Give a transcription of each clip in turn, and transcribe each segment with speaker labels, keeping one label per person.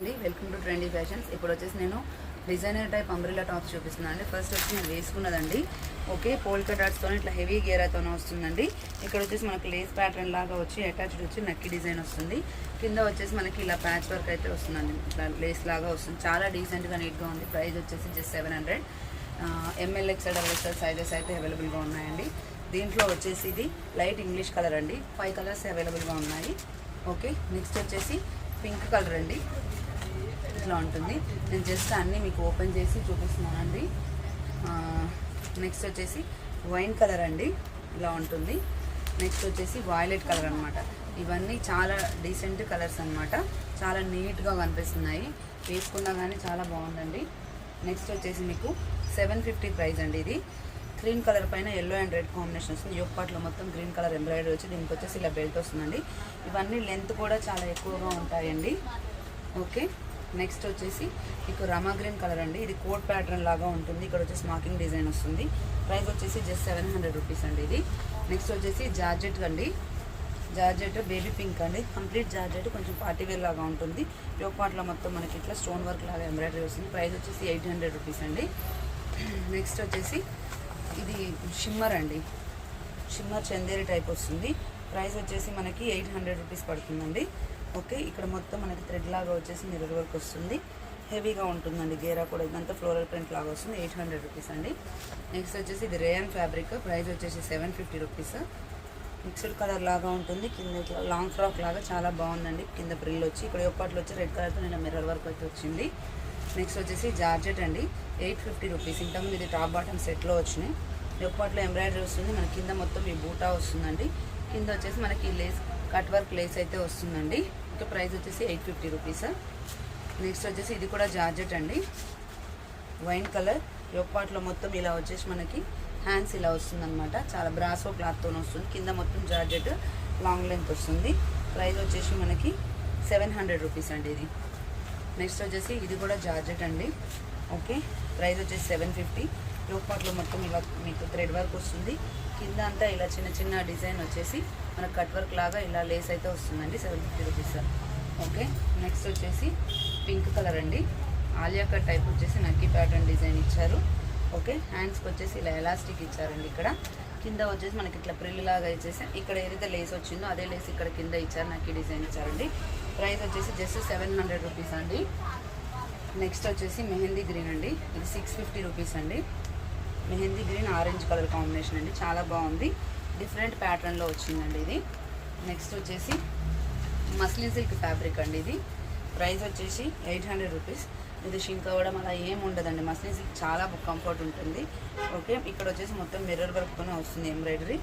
Speaker 1: అండి. Welcome to trendy fashions ఇప్పుడు వచ్చేసి నేను డిజైనర్ టైప్ అంబ్రిలా టాప్స్ చూపిస్తున్నాను అండి. ఫస్ట్ వచ్చి నేను వేసుకున్నదండి. ఓకే పోల్కా డాట్స్తో ఇట్లా హెవీ గేరాతో వస్తుందండి. ఇక్కడ వచ్చేసి మనకి లేస్ ప్యాటర్న్ లాగా వచ్చి అటాచ్డ్ వచ్చి నక్కి డిజైన్ వస్తుంది. కింద వచ్చేసి మనకి ఇలా ప్యాచ్ వర్క్ అయితే వస్తుందండి. ఇట్లా లేస్ లాగా వస్తుంది. చాలా డీసెంట్గా నీట్గా ఉంది. ప్రైస్ వచ్చేసి just seven hundred M L X double sizes అయితే అవైలబుల్గా ఉన్నాయండి. దీంట్లో వచ్చేసి ఇది లైట్ ఇంగ్లీష్ కలర్ అండి. ఫైవ్ కలర్స్ అవైలబుల్గా ఉన్నాయి. ఓకే నెక్స్ట్ వచ్చేసి పింక్ కలర్ అండి. ఇట్లా ఉంటుంది. నేను జస్ట్ అన్నీ మీకు ఓపెన్ చేసి చూపిస్తున్నానండి. నెక్స్ట్ వచ్చేసి వైన్ కలర్ అండి. ఇలా ఉంటుంది. నెక్స్ట్ వచ్చేసి వాయిలెట్ కలర్ అనమాట ఇవన్నీ చాలా డీసెంట్ కలర్స్ అన్నమాట. చాలా నీట్గా కనిపిస్తున్నాయి. వేసుకున్నా కానీ చాలా బాగుందండి. నెక్స్ట్ వచ్చేసి మీకు సెవెన్ ఫిఫ్టీ ప్రైస్ అండి ఇది. క్రీమ్ కలర్ పైన ఎల్లో అండ్ రెడ్ కాంబినేషన్ వస్తుంది యోగ్ మొత్తం గ్రీన్ కలర్ ఎంబ్రాయిడరీ వచ్చి దీనికి వచ్చేసి ఇలా బెల్ట్ వస్తుందండి. ఇవన్నీ లెంత్ కూడా చాలా ఎక్కువగా ఉంటాయండి. ఓకే నెక్స్ట్ వచ్చేసి మీకు రమా గ్రీన్ కలర్ అండి. ఇది కోట్ ప్యాటర్న్ లాగా ఉంటుంది. ఇక్కడ వచ్చేసి మార్కింగ్ డిజైన్ వస్తుంది. ప్రైస్ వచ్చేసి జస్ట్ సెవెన్ హండ్రెడ్ రూపీస్ అండి ఇది. నెక్స్ట్ వచ్చేసి జార్జెట్ అండి. జార్జెట్ బేబీ పింక్ అండి. కంప్లీట్ జార్జెట్ కొంచెం పార్టీ వేర్ లాగా ఉంటుంది. యోగ్ పార్ట్లో మొత్తం మనకి ఇట్లా స్టోన్ వర్క్ లాగా ఎంబ్రాయిడరీ వస్తుంది. ప్రైస్ వచ్చేసి ఎయిట్ హండ్రెడ్ రూపీస్ అండి. నెక్స్ట్ వచ్చేసి ఇది షిమ్మర్ అండి. షిమ్మర్ చందేరి టైప్ వస్తుంది. ప్రైస్ వచ్చేసి మనకి ఎయిట్ హండ్రెడ్ రూపీస్ పడుతుందండి. ఓకే ఇక్కడ మొత్తం మనకి థ్రెడ్ లాగా వచ్చేసి మిర్రర్ వర్క్ వస్తుంది. హెవీగా ఉంటుందండి గేరా కూడా ఇదంతా ఫ్లోరల్ ప్రింట్ లాగా వస్తుంది ఎయిట్ హండ్రెడ్ రూపీస్ అండి. నెక్స్ట్ వచ్చేసి ఇది రేయన్ ఫ్యాబ్రిక్ ప్రైస్ వచ్చేసి seven fifty rupees. Mixed colour లాగా ఉంటుంది కింద ఇట్లా లాంగ్ ఫ్రాక్ లాగా చాలా బాగుందండి. కింద ప్రిల్ వచ్చి ఇక్కడ ఒక్కట్లో వచ్చి రెడ్ కలర్తో నేను మిర్రర్ వర్క్ అయితే వచ్చింది. నెక్స్ట్ వచ్చేసి జార్జెట్ అండి ఎయిట్ ఫిఫ్టీ రూపీస్. ఇంతకుముందు ఇది టాప్ బాటమ్ సెట్లో వచ్చినాయి. ఒక్కట్లో ఎంబ్రాయిడరీ వస్తుంది మన కింద మొత్తం ఈ బూటా వస్తుందండి. కింద వచ్చేసి మనకి లేస్ కట్ వర్క్ లేస్ అయితే వస్తుందండి. ఇంకా ప్రైస్ వచ్చేసి ఎయిట్ ఫిఫ్టీ రూపీస్. నెక్స్ట్ వచ్చేసి ఇది కూడా జార్జెట్ అండి. Wine colour. పార్ట్లో మొత్తం ఇలా వచ్చేసి మనకి హ్యాండ్స్ ఇలా వస్తుందన్నమాట. చాలా బ్రాసో క్లాత్తో వస్తుంది. కింద మొత్తం జార్జెట్ లాంగ్ లెంత్ వస్తుంది. ప్రైస్ వచ్చేసి మనకి సెవెన్ హండ్రెడ్ రూపీస్ అండి ఇది. నెక్స్ట్ వచ్చేసి ఇది కూడా జార్జెట్ అండి. ఓకే. ప్రైస్ వచ్చేసి సెవెన్ ఫిఫ్టీ. పార్ట్లో మొత్తం ఇలా మీకు థ్రెడ్ వర్క్ వస్తుంది. కింద అంతా ఇలా చిన్న చిన్న డిజైన్ వచ్చేసి మనకు కట్ వర్క్ లాగా ఇలా లేస్ అయితే వస్తుందండి seven fifty rupees okay next వచ్చేసి పింక్ కలర్ అండి. ఆలియా కట్ టైప్ వచ్చేసి నక్కి ప్యాటర్న్ డిజైన్ ఇచ్చారు. ఓకే హ్యాండ్స్కి వచ్చేసి ఇలా ఎలాస్టిక్ ఇచ్చారండి ఇక్కడ. కింద వచ్చేసి మనకి ఇట్లా ప్రిల్ లాగా ఇచ్చేసి ఇక్కడ ఏదైతే లేస్ వచ్చిందో అదే లేస్ ఇక్కడ కింద ఇచ్చారు నక్కి డిజైన్ ఇచ్చారండి. ప్రైస్ వచ్చేసి జస్ట్ సెవెన్ హండ్రెడ్ రూపీస్ అండి. నెక్స్ట్ వచ్చేసి మెహందీ గ్రీన్ అండి. ఇది సిక్స్ ఫిఫ్టీ రూపీస్ అండి. Mehndi green orange colour combination అండి. చాలా బాగుంది. డిఫరెంట్ ప్యాటర్న్లో వచ్చిందండి ఇది. నెక్స్ట్ వచ్చేసి మస్లిన్ సిల్క్ ఫ్యాబ్రిక్ అండి ఇది. ప్రైస్ వచ్చేసి ఎయిట్ హండ్రెడ్ రూపీస్ ఇది షింక్ అవ్వడం అలా ఏం ఉండదండి. మస్లిన్ సిల్క్ చాలా కంఫర్ట్ ఉంటుంది. ఓకే ఇక్కడ వచ్చేసి మొత్తం మిర్రర్ వర్క్తోనే వస్తుంది ఎంబ్రాయిడరీ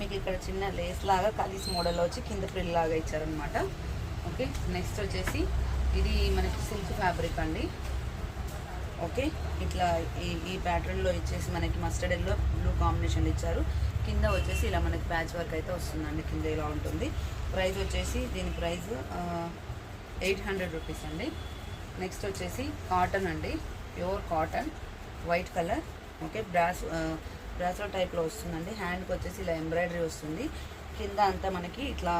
Speaker 1: మీకు ఇక్కడ చిన్న లేస్ లాగా కలీస్ మోడల్లో వచ్చి కింద ప్రిల్ లాగా ఇచ్చారనమాట ఓకే నెక్స్ట్ వచ్చేసి ఇది మనకి సిల్క్ ఫ్యాబ్రిక్ అండి. ఓకే? ఇట్లా ఈ ఈ ప్యాటర్న్లో ఇచ్చేసి మనకి మస్టర్డ్ ఎల్లో బ్లూ కాంబినేషన్లో ఇచ్చారు. కింద వచ్చేసి ఇలా మనకి ప్యాచ్ వర్క్ అయితే వస్తుందండి కింద ఇలా ఉంటుంది. ప్రైస్ వచ్చేసి దీని ప్రైస్ ఎయిట్ హండ్రెడ్ రూపీస్ అండి. నెక్స్ట్ వచ్చేసి కాటన్ అండి. Pure cotton white colour okay? Brass బ్రాస్లో టైప్లో వస్తుందండి. హ్యాండ్కి వచ్చేసి ఇలా ఎంబ్రాయిడరీ వస్తుంది. కింద అంతా మనకి ఇట్లా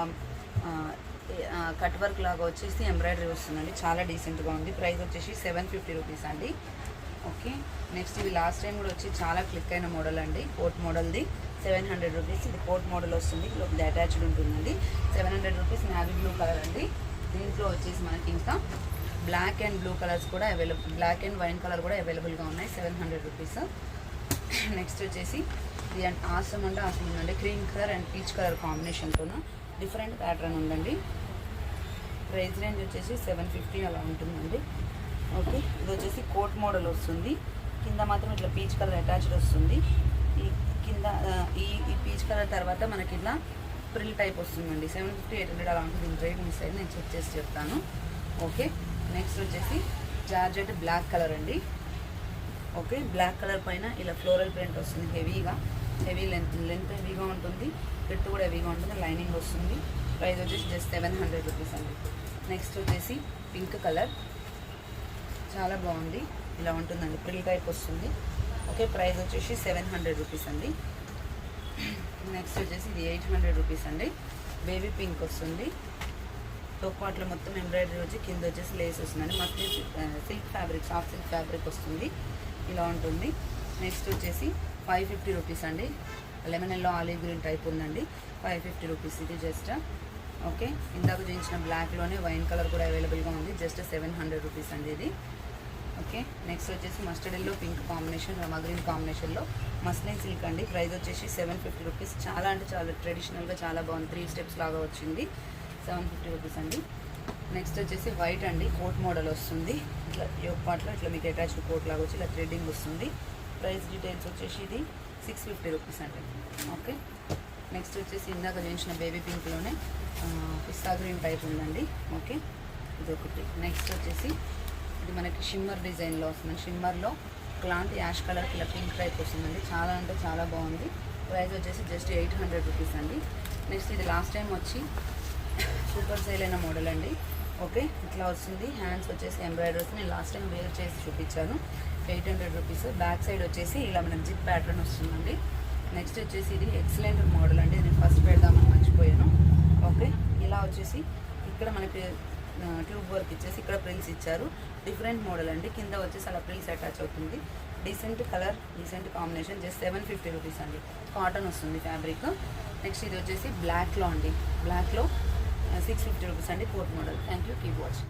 Speaker 1: కట్ వర్క్ లాగా వచ్చేసి ఎంబ్రాయిడరీ వస్తుందండి. చాలా డీసెంట్గా ఉంది. ప్రైస్ వచ్చేసి సెవెన్ ఫిఫ్టీ రూపీస్ అండి. ఓకే. నెక్స్ట్ ఇది లాస్ట్ టైం కూడా వచ్చి చాలా క్లిక్ అయిన మోడల్ అండి. కోట్ మోడల్ది. సెవెన్ హండ్రెడ్ రూపీస్ ఇది కోట్ మోడల్ వస్తుంది. లోపల అటాచ్డ్ ఉంటుందండి. Seven hundred rupees navy blue colour అండి. దీంట్లో వచ్చేసి మనకి ఇంకా బ్లాక్ అండ్ బ్లూ కలర్స్ కూడా available black and wine colour కూడా అవైలబుల్గా ఉన్నాయి. Seven hundred rupees. నెక్స్ట్ వచ్చేసి ఇది అండ్. ఆసమ్ అంటే ఆసమ్ ఉందండి. Cream colour and peach colour కాంబినేషన్తో డిఫరెంట్ ప్యాటర్న్ ఉందండి. ప్రైస్ రేంజ్ వచ్చేసి సెవెన్ ఫిఫ్టీ అలా ఉంటుందండి. ఓకే ఇది వచ్చేసి కోట్ మోడల్ వస్తుంది. కింద మాత్రం ఇట్లా పీచ్ కలర్ అటాచ్డ్ వస్తుంది. ఈ కింద ఈ ఈ పీచ్ కలర్ తర్వాత మనకి ఇట్లా ప్రిల్ టైప్ వస్తుందండి. సెవెన్ ఫిఫ్టీ ఎయిట్ హండ్రెడ్ అలా ఉంటుంది. రేట్ మిస్ అయింది నేను చెక్ చేసి చెప్తాను. ఓకే నెక్స్ట్ వచ్చేసి జార్జెట్ బ్లాక్ కలర్ అండి. ఓకే బ్లాక్ కలర్ పైన ఇలా ఫ్లోరల్ ప్రింట్ వస్తుంది హెవీగా. హెవీ లెంత్ లెంత్ హెవీగా ఉంటుంది. ఫిట్ కూడా హెవీగా ఉంటుంది. లైనింగ్ వస్తుంది. ప్రైస్ వచ్చేసి జస్ట్ సెవెన్ హండ్రెడ్ రూపీస్ అండి. నెక్స్ట్ వచ్చేసి పింక్ కలర్ చాలా బాగుంది. ఇలా ఉంటుందండి. ప్రిల్ టైప్ వస్తుంది. ఓకే ప్రైస్ వచ్చేసి సెవెన్ హండ్రెడ్ రూపీస్ అండి. నెక్స్ట్ వచ్చేసి ఇది ఎయిట్ హండ్రెడ్ రూపీస్ అండి. బేబీ పింక్ వస్తుంది. టాప్ మొత్తం ఎంబ్రాయిడరీ వచ్చి కింద వచ్చేసి లేస్ వస్తుందండి. మొత్తం silk fabric soft silk fabric వస్తుంది. ఇలా ఉంటుంది. నెక్స్ట్ వచ్చేసి ఫైవ్ ఫిఫ్టీ రూపీస్ అండి. Lemon yellow olive green type ఉందండి. ఫైవ్ ఫిఫ్టీ రూపీస్ ఇది జస్ట్. ఓకే. ఇందాక చూపించిన బ్లాక్లోనే వైన్ కలర్ కూడా అవైలబుల్గా ఉంది. జస్ట్ సెవెన్ హండ్రెడ్ రూపీస్ అండి ఇది. ఓకే. నెక్స్ట్ వచ్చేసి mustard yellow pink combination rama green కాంబినేషన్లో మస్లిన్ సిల్క్ అండి. ప్రైస్ వచ్చేసి సెవెన్ ఫిఫ్టీ రూపీస్. చాలా అంటే చాలా ట్రెడిషనల్గా చాలా బాగుంది. త్రీ స్టెప్స్ లాగా వచ్చింది. సెవెన్ ఫిఫ్టీ రూపీస్ అండి. నెక్స్ట్ వచ్చేసి వైట్ అండి. కోట్ మోడల్ వస్తుంది. ఇట్లా యోగ్ పార్ట్లో ఇట్లా మీకు అటాచ్డ్ కోట్ లాగా వచ్చి ఇలా థ్రెడ్డింగ్ వస్తుంది. ప్రైస్ డీటెయిల్స్ వచ్చేసి ఇది సిక్స్ ఫిఫ్టీ రూపీస్ అండి. ఓకే. నెక్స్ట్ వచ్చేసి ఇందాక చేసిన బేబీ పింక్లోనే పిస్తా గ్రీన్ టైప్ ఉందండి. ఓకే. ఇది ఒకటి నెక్స్ట్ వచ్చేసి ఇది మనకి షిమ్మర్ డిజైన్లో వస్తుంది. షిమ్మర్లో క్లాంట్ యాష్ కలర్ ఇలా పింక్ టైప్ వస్తుందండి. చాలా అంటే చాలా బాగుంది. ప్రైస్ వచ్చేసి జస్ట్ ఎయిట్ హండ్రెడ్ రూపీస్ అండి. నెక్స్ట్ ఇది లాస్ట్ టైం వచ్చి సూపర్ సేల్ అయిన మోడల్ అండి. ఓకే. ఇట్లా వస్తుంది. హ్యాండ్స్ వచ్చేసి ఎంబ్రాయిడరీస్ నేను లాస్ట్ టైం వేర్ చేసి చూపించాను. Eight hundred rupees. Back side వచ్చేసి ఇలా మనం జిప్ ప్యాటర్న్ వస్తుందండి. నెక్స్ట్ వచ్చేసి ఇది ఎక్సలెంట్ మోడల్ అండి. నేను ఫస్ట్ పెడదామని మర్చిపోయాను. ఓకే ఇలా వచ్చేసి ఇక్కడ మనకి ట్యూబ్ వర్క్ ఇచ్చేసి ఇక్కడ ప్రిల్స్ ఇచ్చారు. డిఫరెంట్ మోడల్ అండి. కింద వచ్చేసి అలా ప్రిల్స్ అటాచ్ అవుతుంది. Decent colour decent combination just seven fifty rupees అండి. కాటన్ వస్తుంది ఫ్యాబ్రిక్. నెక్స్ట్ ఇది వచ్చేసి బ్లాక్లో అండి. బ్లాక్లో సిక్స్ ఫిఫ్టీ రూపీస్ అండి coat model. Thank you keep watch